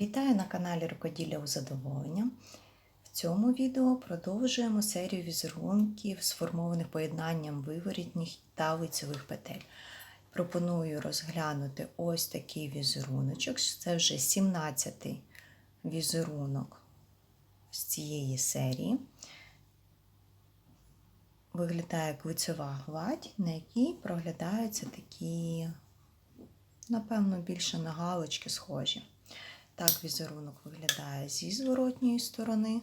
Вітаю на каналі Рукоділля у задоволення. В цьому відео продовжуємо серію візерунків, сформованих поєднанням виворітніх та лицевих петель. Пропоную розглянути ось такий візеруночок. Це вже 17-й візерунок з цієї серії. Виглядає як лицева гладь, на якій проглядаються такі, напевно, більше на галочки схожі. Так візерунок виглядає зі зворотньої сторони.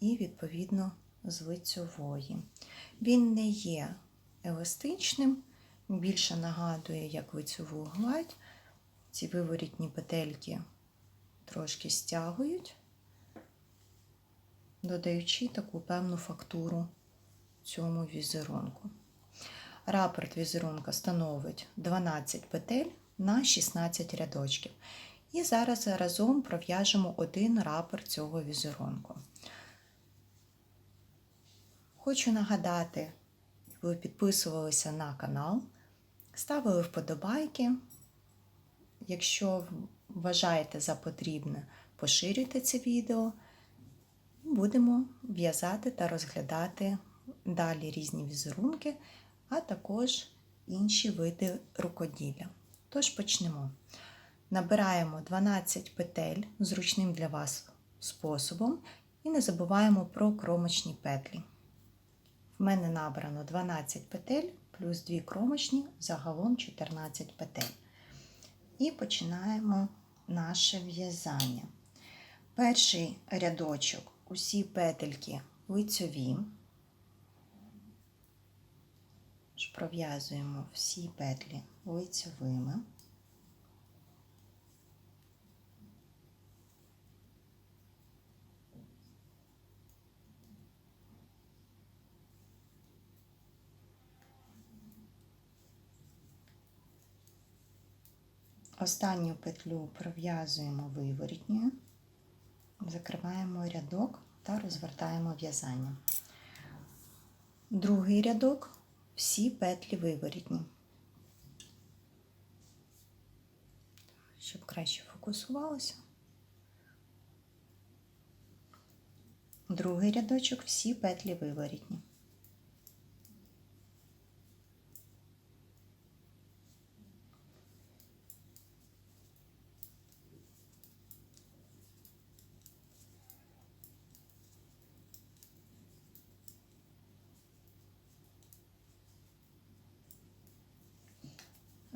І, відповідно, з лицьової. Він не є еластичним, більше нагадує, як лицьову гладь. Ці виворітні петельки трошки стягують, додаючи таку певну фактуру цьому візерунку. Рапорт візерунка становить 12 петель на 16 рядочків. І зараз разом пров'яжемо один рапорт цього візерунку. Хочу нагадати, ви підписувалися на канал, ставили вподобайки. Якщо вважаєте за потрібне, поширюйте це відео. Будемо в'язати та розглядати далі різні візерунки а також інші види рукоділля. Тож почнемо. Набираємо 12 петель зручним для вас способом і не забуваємо про кромочні петлі. В мене набрано 12 петель плюс 2 кромочні, загалом 14 петель. І починаємо наше в'язання. Перший рядочок усі петельки лицьові. Пров'язуємо всі петлі лицевими. Останню петлю пров'язуємо виворітньою, закриваємо рядок та розвертаємо в'язання. Другий рядок всі петлі виворітні. Щоб краще фокусувалося. Другий рядочок всі петлі виворітні.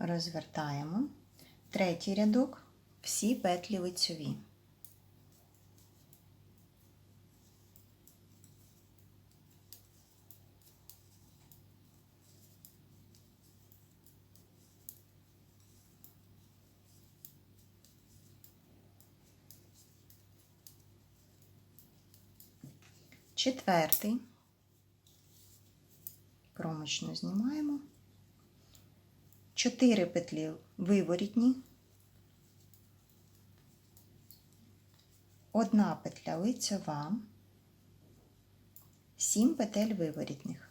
Розвертаємо. Третій рядок всі петлі лицьові. Четвертий кромочну знімаємо. 4 петлі виворітні, одна петля лицьова, 7 петель виворітних.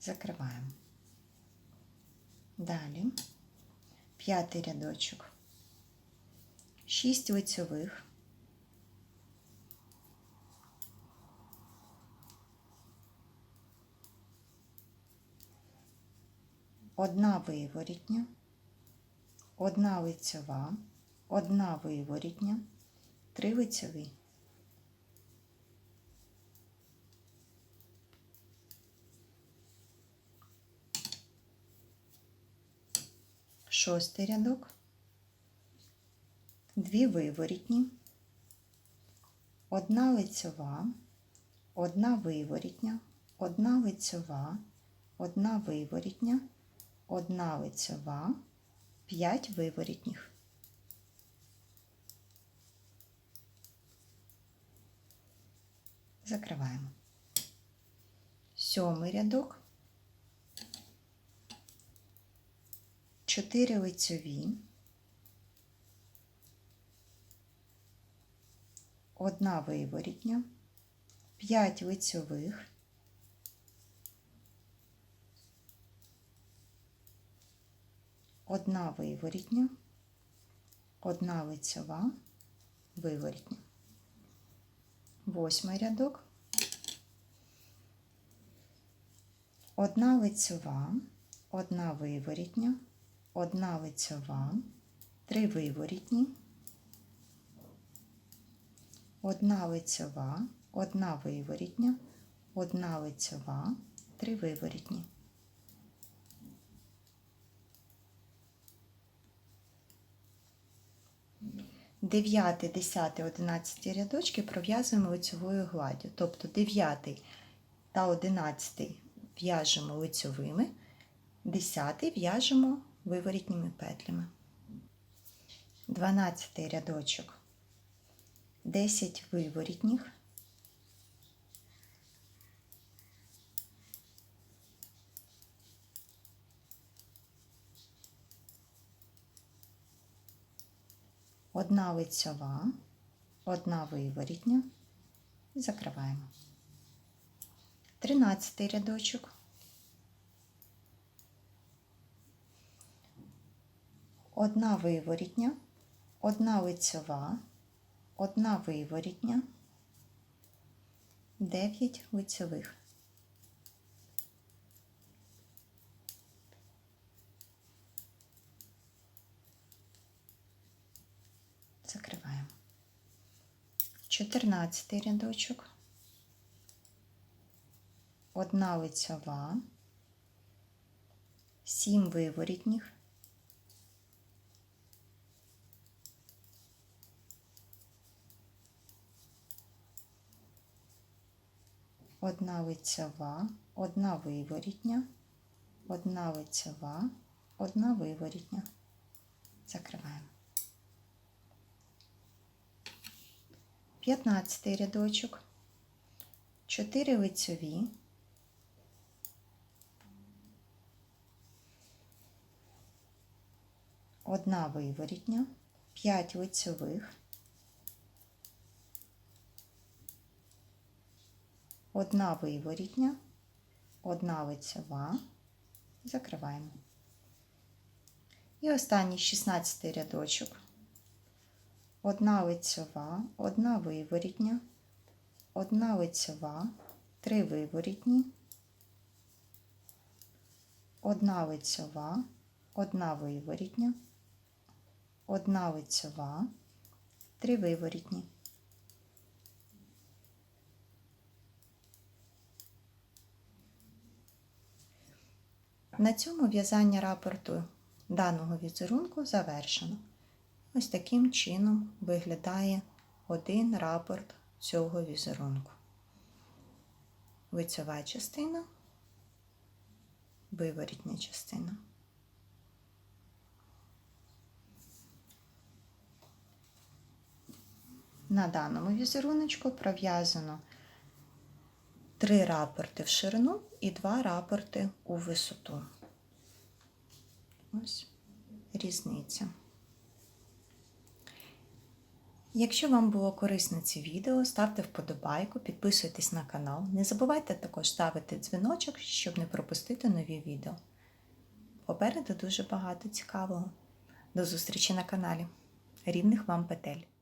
Закриваємо. Далі п'ятий рядочок, 6 лицьових. Одна виворітня, одна лицьова, одна виворітня, три лицьові. Шостий рядок, дві виворітні, одна лицьова, одна виворітня, одна лицьова, одна виворітня, одна лицева, 5 виворітніх. Закриваємо. Сьомий рядок, 4 лицеві, одна виворітня, 5 лицьових, одна виворітня, одна лицьова, виворітня. Восьмий рядок. Одна лицьова, одна виворітня, одна лицьова, три виворітні, одна лицьова, одна виворітня, одна лицьова, три виворітні. Дев'ятий, десятий, одинадцятий рядочки пров'язуємо лицьовою гладдю. Тобто 9 та одинадцятий в'яжемо лицьовими, десятий в'яжемо виворітніми петлями. Дванадцятий рядочок. 10 виворітніх. Одна лицьова, одна виворітня. Закриваємо. Тринадцятий рядочок. Одна виворітня, одна лицьова, одна виворітня, 9 лицьових. Закриваємо. 14 рядочок. Одна лицьова, 7 виворітніх, одна лицьова, одна виворітня, одна лицьова, одна виворітня. Закриваємо. 15 рядочок, 4 лицьові, одна виворітня, 5 лицьових, одна виворітня, одна лицьова, закриваємо. І останній 16 рядочок. Одна лицьова, одна виворітня, одна лицьова, три виворітні, одна лицьова, одна виворітня, одна лицьова, три виворітні. На цьому в'язання рапорту даного візерунку завершено. Ось таким чином виглядає один рапорт цього візерунку. Лицьова частина, виворітня частина. На даному візеруночку пров'язано три рапорти в ширину і два рапорти у висоту. Ось різниця. Якщо вам було корисно це відео, ставте вподобайку, підписуйтесь на канал. Не забувайте також ставити дзвіночок, щоб не пропустити нові відео. Попереду дуже багато цікавого. До зустрічі на каналі. Рівних вам петель!